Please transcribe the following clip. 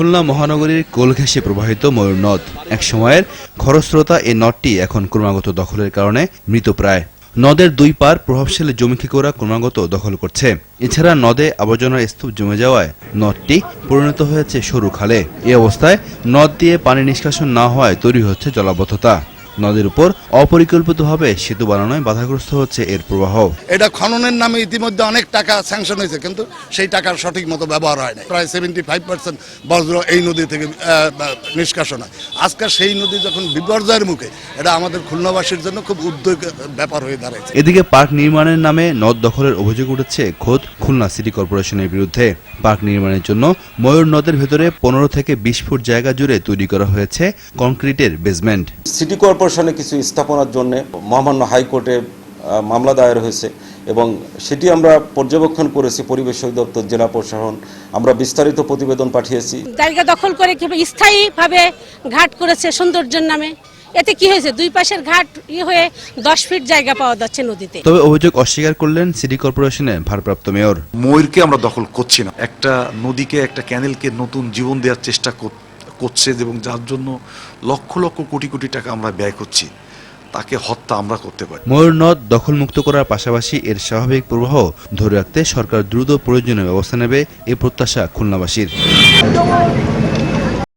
খুলনা মহানগরীর কোলঘেসে প্রবাহিত ময়ূর নদ। এক সময়ের খরস্রোতা এ নদটি এখন ক্রমাগত দখলের কারণে মৃতপ্রায় নদের দুই পার প্রভাবশালী জমিখিকোরা ক্রমাগত দখল করছে। এছাড়া নদে আবর্জনার স্তূপ জমে যাওয়ায় নদটি পরিণত হয়েছে সরু খালে। এ অবস্থায় নদ দিয়ে পানি নিষ্কাশন না হওয়ায় তৈরি হচ্ছে জলাবদ্ধতা। নদের উপর অপরিকল্পিতভাবে সেতু বানানোয় বাধাগ্রস্ত হচ্ছে এর প্রবাহ। এটা খননের নামে ইতিমধ্যে অনেক টাকা স্যাংশন হয়েছে কিন্তু সেই টাকার সঠিক মতো ব্যবহার হয় না প্রায় সেভেন্টি ফাইভ পার্সেন্ট বজ্র এই নদী থেকে নিষ্কাশন হয়। আজকে সেই নদী যখন বিপর্যয়ের মুখে এটা আমাদের খুলনাবাসীর জন্য খুব উদ্যোগ ব্যাপার হয়ে দাঁড়াইছে। এদিকে পার্ক নির্মাণের নামে নদ দখলের অভিযোগ উঠেছে খোদ খুলনা সিটি কর্পোরেশনের বিরুদ্ধে। পার্ক নির্মাণের জন্য ময়ূর নদের ভেতরে পনেরো থেকে বিশ ফুট জায়গা জুড়ে তৈরি করা হয়েছে কংক্রিটের বেসমেন্ট সিটি কর্পোরেশনে কিছু স্থাপনার জন্য মহামান্য হাইকোর্টে মামলা দায়ের হয়েছে এবং সেটি আমরা পর্যবেক্ষণ করেছি পরিবেশ অধিদপ্তর জেলা প্রশাসন। আমরা বিস্তারিত প্রতিবেদন পাঠিয়েছি। জায়গা দখল করে স্থায়ীভাবে ঘাট করেছে সৌন্দর্যের নামে এতে কি হয়েছে? দুই পাশের ঘাট ই হয়ে দশ ফিট জায়গা পাওয়া যাচ্ছে নদীতে। তবে অভিযোগ অস্বীকার করলেন সিটি কর্পোরেশনের ভারপ্রাপ্ত মেয়র। ময়ূরকে আমরা দখল করছি না। একটা নদীকে একটা ক্যানেলকে নতুন জীবন দেওয়ার চেষ্টা কর- করছে এবং যার জন্য লক্ষ লক্ষ কোটি কোটি টাকা আমরা ব্যয় করছি, তাকে হত্যা আমরা করতে পারি। ময়ূর নদ দখলমুক্ত করার পাশাপাশি এর স্বাভাবিক প্রবাহ ধরে রাখতে সরকার দ্রুত প্রয়োজনীয় ব্যবস্থা নেবে এ প্রত্যাশা খুলনাবাসীর।